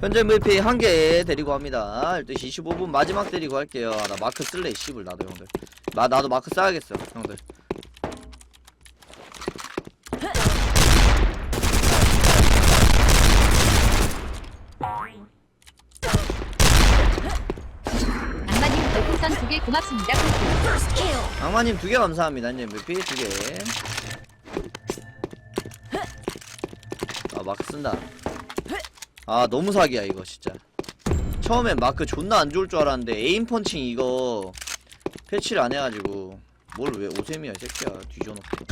현재 MVP 한 개 데리고 합니다. 12시 25분 마지막 데리고 할게요. 아, 나 마크 쓸래, 씨불 나도 형들. 나 나도 마크 써야겠어, 형들. 악마님 별풍선 두 개 고맙습니다. 악마님 두 개 감사합니다. 현재 MVP 두 개. 아 마크 쓴다. 아 너무 사기야 이거 진짜. 처음엔 마크 존나 안 좋을 줄 알았는데 에임 펀칭 이거 패치를 안 해가지고 뭘 왜 오셈이야 이 새끼야 뒤져놓고.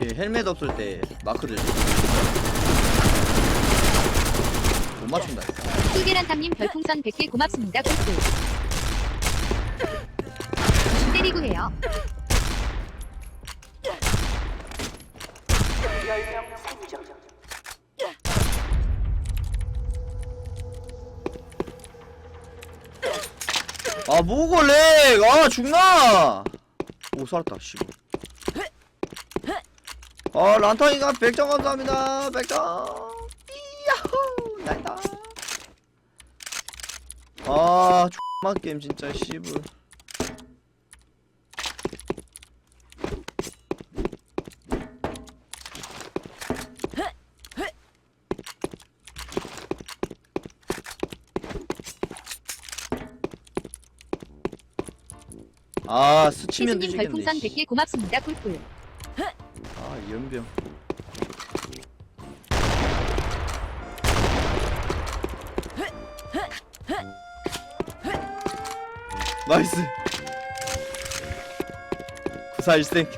이렇게 헬멧 없을 때 마크를 못 맞춘다. 꿀계란탐님 별풍선 100개 고맙습니다. 꿀꿀. 때리고 해요. 아 뭐걸래? 아 죽나? 오 살았다 씨. 아 란타이가 100점 감사합니다 100점 이야호 나이다 아 X만 게임 진짜 씨불 아 스치면 뒤지겠네 별풍선 씨. 100개 고맙습니다. 꿀꿀. 아 연병. 나이스. 94일생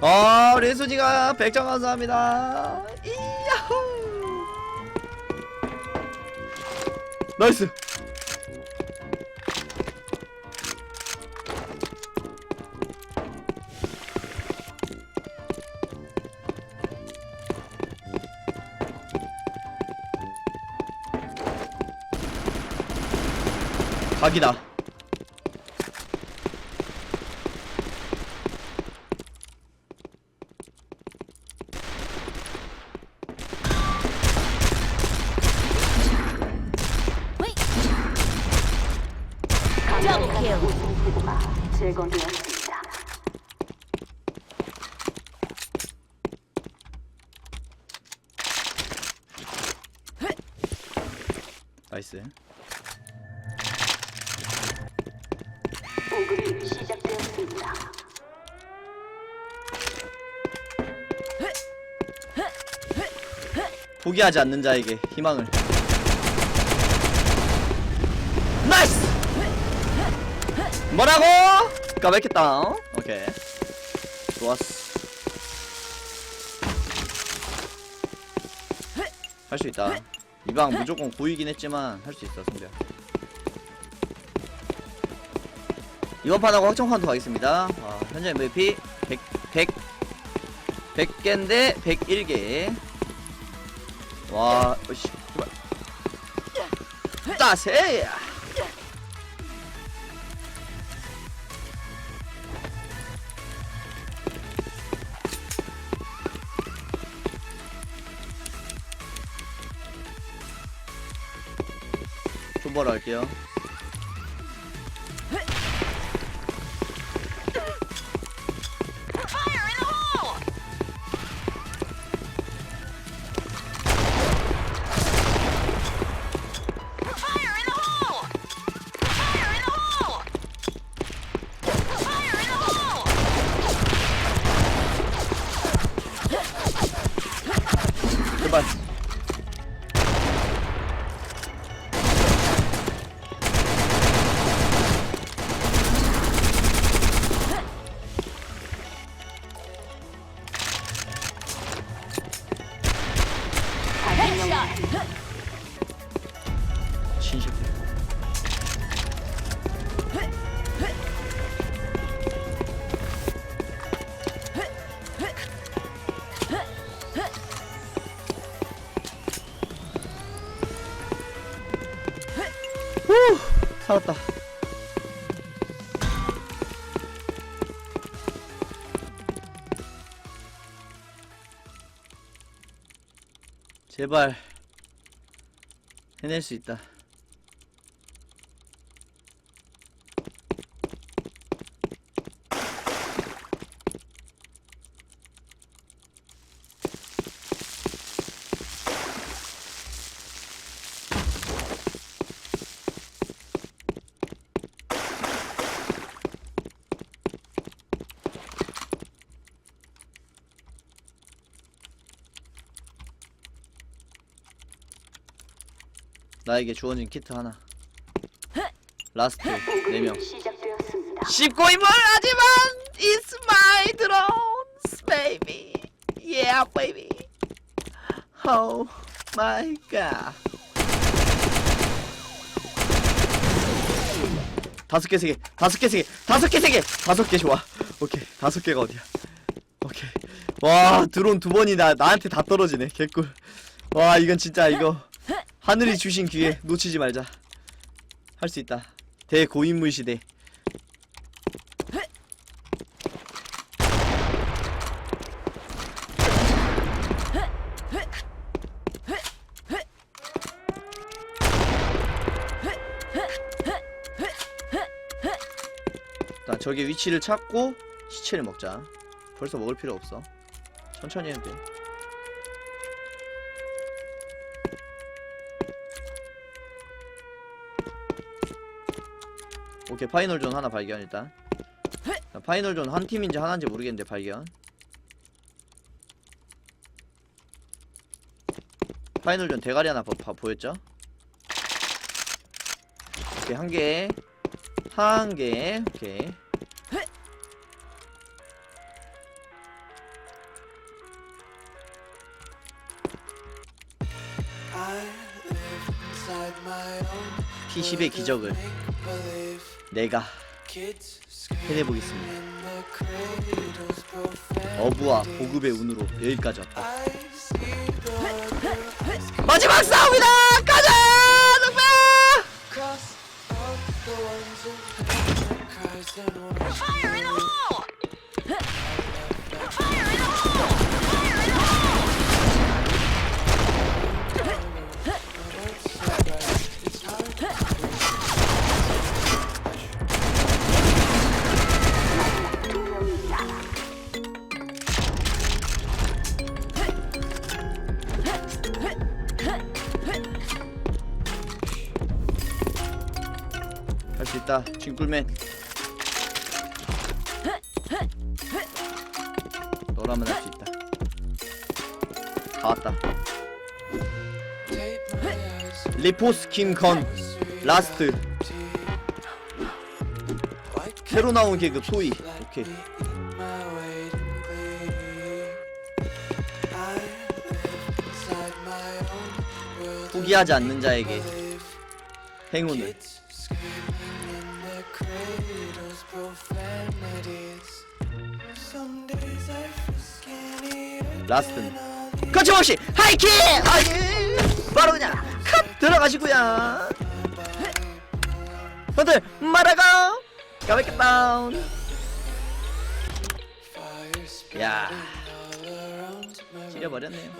아 레수지가 100점 감사합니다. 이야호. 나이스 각이다. 나이스 보급이 시작되었습니다. 포기하지 않는 자에게 희망을 나이스 뭐라고? 까맣겠다 어? 오케이 좋았어 할 수 있다 이방 무조건 고이긴 했지만 할 수 있어 성대야 이번 판하고 확정판도 가겠습니다 아, 현재 MVP 100, 100 100개인데 101개 와, 어씨, 제발. 따세! 존버로 할게요. 후, 살았다. 제발 해낼 수 있다. 나에게 주어진 키트 하나. 라스트 4명. 시작되었습니다. 씹고 입을 하지만 It's my drones baby. Yeah baby. Oh my god. 다섯 개 세 개 다섯 개 세 개 다섯 개 세 개. 다섯 개 좋아. 오케이 다섯 개가 어디야? 오케이. 와 드론 두 번이 나 나한테 다 떨어지네 개꿀. 와 이건 진짜 이거 하늘이 주신 기회 놓치지 말자. 할 수 있다. 대고인물 시대. 일단 저기 위치를 찾고 시체를 먹자. 벌써 먹을 필요 없어. 천천히 해도 돼 오케이 파이널 존 하나 발견 일단. 자, 파이널 존 한 팀인지 하나인지 모르겠는데 발견. 파이널 존 대가리 하나 보, 보, 보였죠? 오케이 한개. 한 개, 오케이. P10의 기적을 내가 해내보겠습니다. 어부와 보급의 운으로 여기까지 왔다. 마지막 싸움이다! 있다. 징꿀맨. 너라면 할 수 있다. 다 왔다. 리포스 킴건 라스트 새로 나온 계급 소위 오케이 포기하지 않는 자에게 행운을 라스트는 거침없이 하이킥! 아이 바로 그냥 컷 들어가시고요. 형들 말아가 까맣게 다운 야 지려버렸네요